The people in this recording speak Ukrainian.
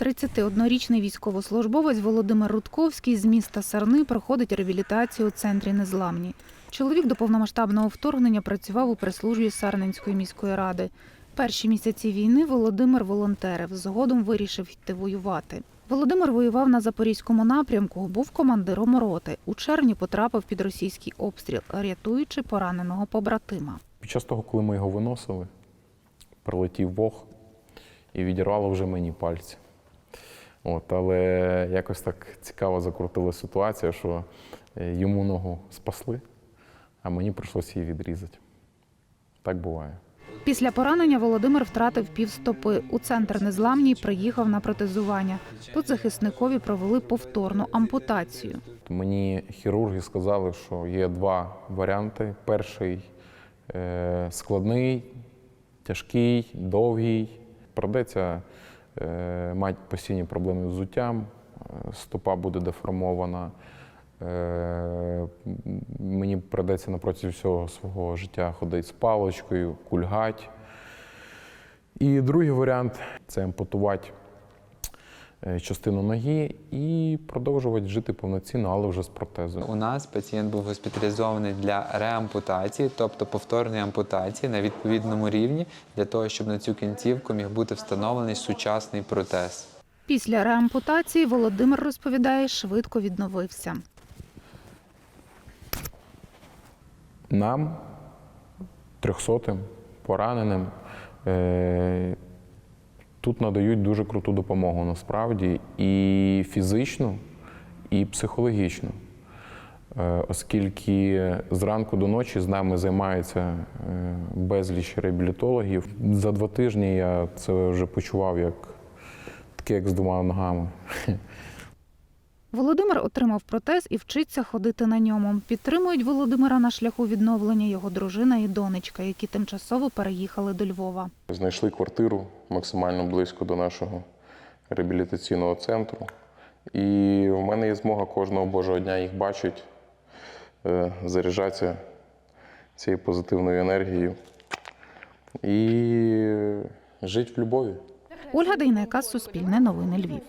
31-річний військовослужбовець Володимир Рудковський з міста Сарни проходить реабілітацію у центрі Незламні. Чоловік до повномасштабного вторгнення працював у прес-службі Сарненської міської ради. Перші місяці війни Володимир волонтерив, згодом вирішив йти воювати. Володимир воював на запорізькому напрямку, був командиром роти. У червні потрапив під російський обстріл, рятуючи пораненого побратима. Під час того, коли ми його виносили, прилетів Бог і відірвало вже мені пальці. От, але якось так цікаво закрутила ситуація, що е, йому ногу спасли, а мені прийшлося її відрізати. Так буває. Після поранення Володимир втратив півстопи. У центр незламній приїхав на протезування. Тут захисникові провели повторну ампутацію. Мені хірурги сказали, що є два варіанти. Перший е, складний, тяжкий, довгий. Придеться е, мати постійні проблеми з взуттям, е, стопа буде деформована. Е, мені придеться напроти всього свого життя ходити з паличкою, кульгать. І другий варіант це ампутувати частину ноги і продовжувати жити повноцінно, але вже з протезом. У нас пацієнт був госпіталізований для реампутації, тобто повторної ампутації на відповідному рівні, для того, щоб на цю кінцівку міг бути встановлений сучасний протез. Після реампутації Володимир розповідає, швидко відновився. Нам, трьохсотим, пораненим, е, тут надають дуже круту допомогу насправді і фізичну, і психологічну. Е, Оскільки зранку до ночі з нами займаються е, безліч реабілітологів. За два тижні я це вже почував як таке, як з двома ногами. Володимир отримав протез і вчиться ходити на ньому. Підтримують Володимира на шляху відновлення його дружина і донечка, які тимчасово переїхали до Львова. Знайшли квартиру максимально близько до нашого реабілітаційного центру. І в мене є змога кожного божого дня їх бачити, е, заряджатися цією позитивною енергією і жити в любові. Ольга Дейнека, Суспільне новини Львів.